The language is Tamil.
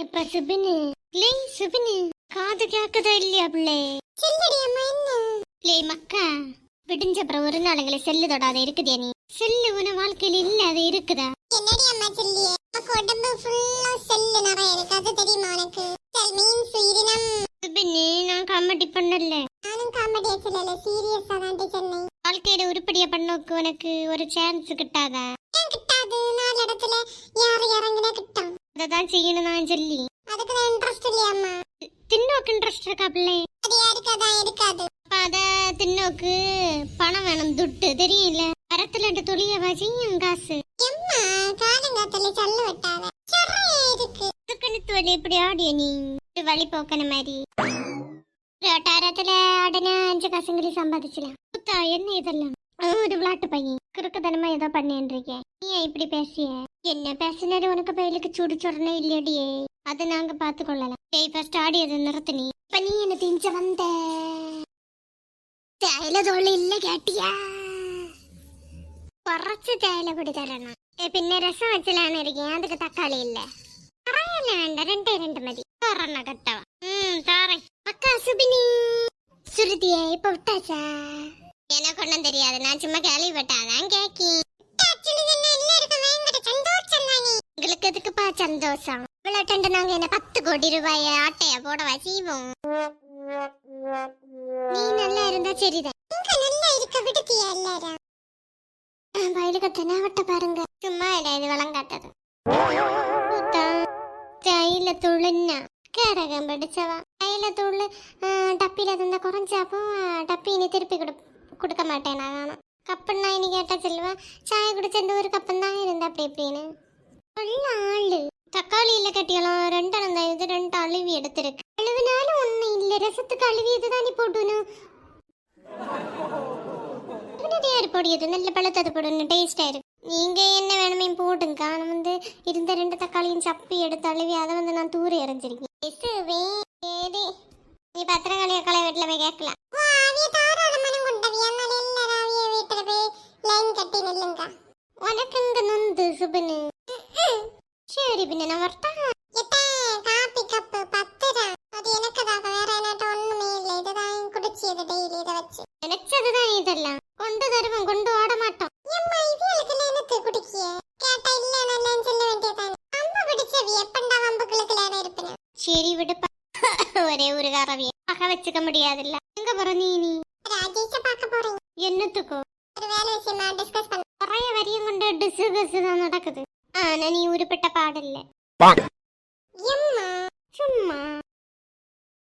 இப்ப சுபினு லே சுபினு காது கேக்குதா இல்லையா பிள்ளை? செல்லடி அம்மா என்ன? லே மக்கா விடிஞ்ச அப்புறம் ஒரு நாளுங்களை செல்லு தொடாத இருக்குதே நீ. செல்லு உன வாழ்க்கையில இல்ல அது இருக்குதா? என்னடி அம்மா சொல்லியே? உனக்கு உடம்பு ஃபுல்லா செல்லு நிறைய இருக்கு அது தெரியுமா உனக்கு? செல் மீன்ஸ் உயிரினம் சுபினு நான் காமெடி பண்ணல. நானும் காமெடியா சொல்லல சீரியஸா தான் சொன்னேன். வாழ்க்கையில உருப்படியா பண்ணோக்கு உனக்கு ஒரு சான்ஸ் கிட்டாதா? கிட்டாது? நாலு இடத்துல யாரு இறங்குனா கிட்டும் அததான் செய்யணும் நான் சொல்லி. அதுக்கு இன்ட்ரெஸ்ட் இல்லையா அம்மா தின்னோக்கு இன்ட்ரெஸ்ட் இருக்கா பிள்ளை? அது யாருக்கு? அதான் இருக்காது அப்ப அத தின்னோக்கு பணம் வேணும் துட்டு தெரியல மரத்துல ரெண்டு துளிய வச்சியும் காசு. எம்மா காலங்காத்தல சொல்ல சரியா இருக்கு கணத்து வழி எப்படி ஆடிய நீ? வழி போக்கன மாதிரி. சம்பாதிச்சலாம் புத்தா என்ன இதெல்லாம்? அவன் ஒரு விளாட்டு பையன். குறுக்குத்தனமா ஏதோ பண்ணேன் இருக்கேன். நீ ஏன் இப்படி பேசிய என்ன பேசினாரு உனக்கு பயிலுக்கு சுடு சொடனே இல்லையடியே அதை நாங்க பாத்து கொள்ளலாம் டேய் ஃபர்ஸ்ட் ஆடியதை நிறுத்து நீ இப்ப நீ என்ன திஞ்ச வந்த തേയില തൊള്ളി ഇല്ല കേട്ടിയാ കുറച്ച് തേയില കൂടി തരണം ഏ, പിന്നെ രസം വെച്ചിലാണ് ഇരിക്കുന്നത് അതൊക്കെ തക്കാളി ഇല്ല പറയല്ല വേണ്ട രണ്ടേ രണ്ട് മതി ഒരെണ്ണ കെട്ടവ താറേ അക്കാ സുബിനി സുരുതിയെ ഇപ്പൊ വിട്ടാച്ചാ எனக்கு ஒன்றும் தெரியாது நான் சும்மா கேள்விப்பட்டாதான் கேக்கி சந்தோஷம் விளையாட்டு நாங்க என்ன பத்து கோடி ரூபாய ஆட்டைய போடவா செய்வோம் நீ நல்லா இருந்தா சரிதான் இங்க நல்லா இருக்க விடுதியா எல்லாரும் வயலுக்கு தெனாவட்ட பாருங்க சும்மா இல்ல இது விளங்காட்டது തൈല തുളിന്ന കരകം പിടിച്ചവ തൈല തുള്ളി டப்பில தந்த குறைஞ்சாப்போ டப்பி இனி திருப்பி கொடு கொடுக்க மாட்டேன் நான் கப்புன்னா இனி கேட்டா சொல்லுவா சாய குடிச்ச இந்த ஒரு கப்பன் தக்காளி இல்லை கட்டியலாம் ரெண்டெண்ணம் தான் இது ரெண்டு அழுவி எடுத்திருக்கு அழுவினாலும் ஒன்றும் இல்லை ரசத்துக்கு அழுவி இது தானே போட்டுணும் பின்னாடி பொடியது நல்ல பழத்தது போடணும் டேஸ்டாக இருக்கு. நீங்கள் என்ன வேணுமே போட்டுங்க நான் வந்து இருந்த ரெண்டு தக்காளியும் சப்பி எடுத்து அழுவி அதை வந்து நான் தூர எறிஞ்சிருக்கேன். இசுவே, ஏடி, நீ பத்திரகாளி அக்காளை வீட்டில் போய் கேட்கலாம் உனக்கு இங்கே நொந்து சுபனு. சரி பின்ன நான் வரட்டா எத்தே காப்பி கப்பு பத்து ரூபா அது எனக்குதாக வேற என்னட்ட ஒண்ணுமே இல்லை இதுதான் குடிச்சியது டெய்லி இதை வச்சு நினைச்சதுதான் இதெல்லாம் கொண்டு தருவேன் கொண்டு ஓட மாட்டோம் எம்மா இவளுக்கு என்னத்து குடிக்கிய கேட்டா இல்ல நல்லன்னு சொல்ல வேண்டியதானே அம்மா பிடிச்சவி எப்பண்டா வம்புகளுக்குள்ள இருப்பேன் சரி விடுப்பா ஒரே ஒரு காரவிய பக வச்சுக்க முடியாதுல்ல எங்க போற நீ நீ ராஜேஷ பார்க்க போறேன் என்னத்துக்கோ ஒரு வேலை விஷயமா டிஸ்கஸ் பண்ண കുറേ വരിയും കൊണ്ട് ഡിസ് ബസ് നടക്കുന്നത് ஆனா நீ உருப்பட்ட பாடல்ல. சும்மா.